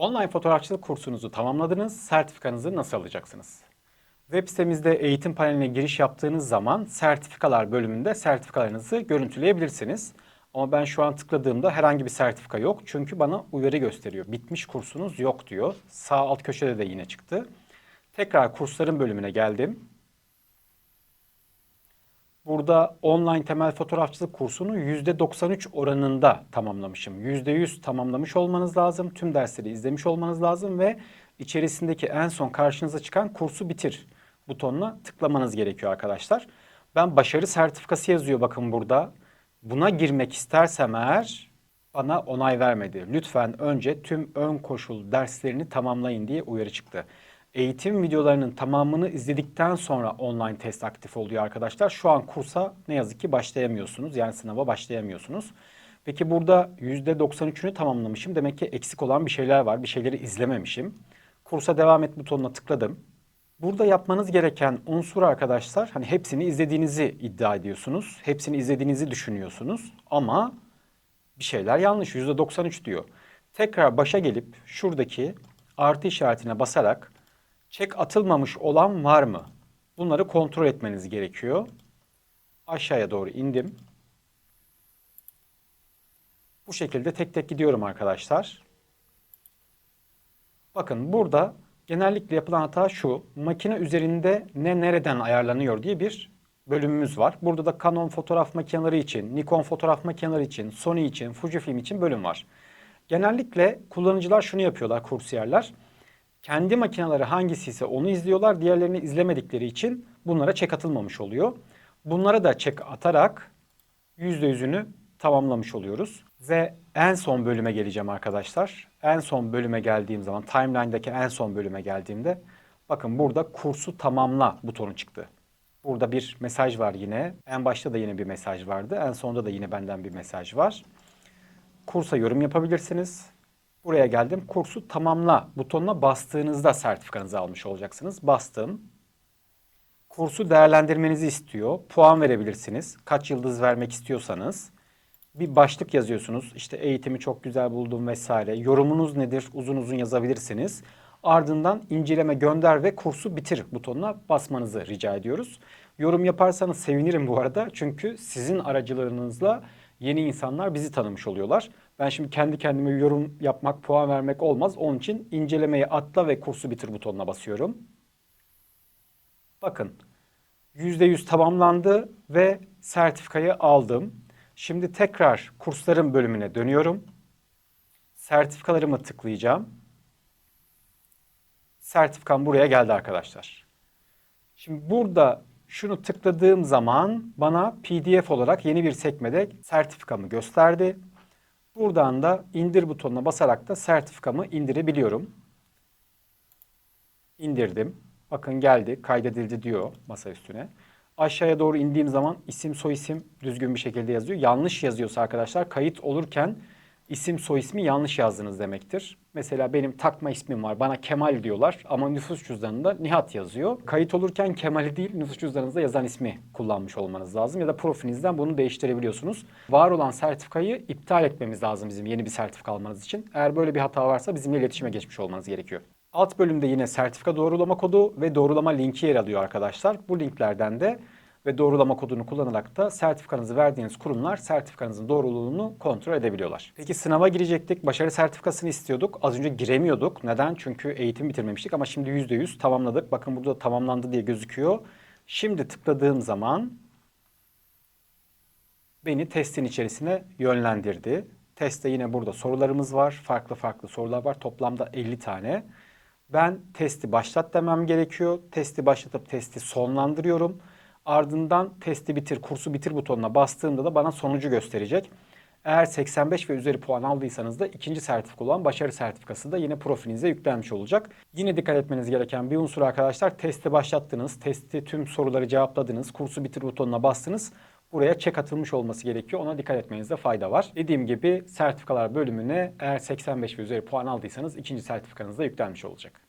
Online fotoğrafçılık kursunuzu tamamladınız. Sertifikanızı nasıl alacaksınız? Web sitemizde eğitim paneline giriş yaptığınız zaman sertifikalar bölümünde sertifikalarınızı görüntüleyebilirsiniz. Ama ben şu an tıkladığımda herhangi bir sertifika yok. Çünkü bana uyarı gösteriyor. Bitmiş kursunuz yok diyor. Sağ alt köşede de yine çıktı. Tekrar kursların bölümüne geldim. Burada online temel fotoğrafçılık kursunu %93 oranında tamamlamışım. %100 tamamlamış olmanız lazım. Tüm dersleri izlemiş olmanız lazım ve içerisindeki en son karşınıza çıkan kursu bitir butonuna tıklamanız gerekiyor arkadaşlar. Ben başarı sertifikası yazıyor bakın burada. Buna girmek istersem eğer bana onay vermedi. Lütfen önce tüm ön koşul derslerini tamamlayın diye uyarı çıktı. Eğitim videolarının tamamını izledikten sonra online test aktif oluyor arkadaşlar. Şu an kursa ne yazık ki başlayamıyorsunuz. Yani sınava başlayamıyorsunuz. Peki burada %93'ünü tamamlamışım. Demek ki eksik olan bir şeyler var. Bir şeyleri izlememişim. Kursa devam et butonuna tıkladım. Burada yapmanız gereken unsur arkadaşlar hani hepsini izlediğinizi iddia ediyorsunuz. Hepsini izlediğinizi düşünüyorsunuz ama bir şeyler yanlış. %93 diyor. Tekrar başa gelip şuradaki artı işaretine basarak çek atılmamış olan var mı? Bunları kontrol etmeniz gerekiyor. Aşağıya doğru indim. Bu şekilde tek tek gidiyorum arkadaşlar. Bakın burada genellikle yapılan hata şu. Makine üzerinde ne nereden ayarlanıyor diye bir bölümümüz var. Burada da Canon fotoğraf makineleri için, Nikon fotoğraf makineleri için, Sony için, Fujifilm için bölüm var. Genellikle kullanıcılar şunu yapıyorlar kursiyerler. Kendi makineleri hangisi ise onu izliyorlar. Diğerlerini izlemedikleri için bunlara çek atılmamış oluyor. Bunlara da çek atarak %100'ünü tamamlamış oluyoruz. Ve en son bölüme geleceğim arkadaşlar. En son bölüme geldiğim zaman timeline'daki en son bölüme geldiğimde bakın burada kursu tamamla butonu çıktı. Burada bir mesaj var yine. En başta da yine bir mesaj vardı. En sonda da yine benden bir mesaj var. Kursa yorum yapabilirsiniz. Buraya geldim. Kursu tamamla butonuna bastığınızda sertifikanızı almış olacaksınız. Bastım. Kursu değerlendirmenizi istiyor. Puan verebilirsiniz. Kaç yıldız vermek istiyorsanız. Bir başlık yazıyorsunuz. İşte eğitimi çok güzel buldum vesaire. Yorumunuz nedir? Uzun uzun yazabilirsiniz. Ardından inceleme gönder ve kursu bitir butonuna basmanızı rica ediyoruz. Yorum yaparsanız sevinirim bu arada. Çünkü sizin aracılığınızla yeni insanlar bizi tanımış oluyorlar. Ben şimdi kendi kendime yorum yapmak, puan vermek olmaz. Onun için incelemeyi atla ve kursu bitir butonuna basıyorum. Bakın %100 tamamlandı ve sertifikayı aldım. Şimdi tekrar kurslarım bölümüne dönüyorum. Sertifikalarımı tıklayacağım. Sertifikam buraya geldi arkadaşlar. Şimdi burada şunu tıkladığım zaman bana PDF olarak yeni bir sekmede sertifikamı gösterdi. Buradan da indir butonuna basarak da sertifikamı indirebiliyorum. İndirdim. Bakın geldi, kaydedildi diyor masa üstüne. Aşağıya doğru indiğim zaman isim soyisim düzgün bir şekilde yazıyor. Yanlış yazıyorsa arkadaşlar kayıt olurken isim soyismi yanlış yazdınız demektir. Mesela benim takma ismim var. Bana Kemal diyorlar ama nüfus cüzdanında Nihat yazıyor. Kayıt olurken Kemal'i değil nüfus cüzdanınızda yazan ismi kullanmış olmanız lazım. Ya da profilinizden bunu değiştirebiliyorsunuz. Var olan sertifikayı iptal etmemiz lazım bizim yeni bir sertifika almanız için. Eğer böyle bir hata varsa bizimle iletişime geçmiş olmanız gerekiyor. Alt bölümde yine sertifika doğrulama kodu ve doğrulama linki yer alıyor arkadaşlar. Bu linklerden de ve doğrulama kodunu kullanarak da sertifikanızı verdiğiniz kurumlar sertifikanızın doğruluğunu kontrol edebiliyorlar. Peki sınava girecektik. Başarı sertifikasını istiyorduk. Az önce giremiyorduk. Neden? Çünkü eğitim bitirmemiştik ama şimdi %100 tamamladık. Bakın burada tamamlandı diye gözüküyor. Şimdi tıkladığım zaman beni testin içerisine yönlendirdi. Testte yine burada sorularımız var. Farklı farklı sorular var. Toplamda 50 tane. Ben testi başlat demem gerekiyor. Testi başlatıp testi sonlandırıyorum. Ardından testi bitir, kursu bitir butonuna bastığımda da bana sonucu gösterecek. Eğer 85 ve üzeri puan aldıysanız da ikinci sertifika olan başarı sertifikası da yine profilinize yüklenmiş olacak. Yine dikkat etmeniz gereken bir unsur arkadaşlar testi başlattınız, testi tüm soruları cevapladınız, kursu bitir butonuna bastınız. Buraya çek atılmış olması gerekiyor. Ona dikkat etmenizde fayda var. Dediğim gibi sertifikalar bölümüne eğer 85 ve üzeri puan aldıysanız ikinci sertifikanız da yüklenmiş olacak.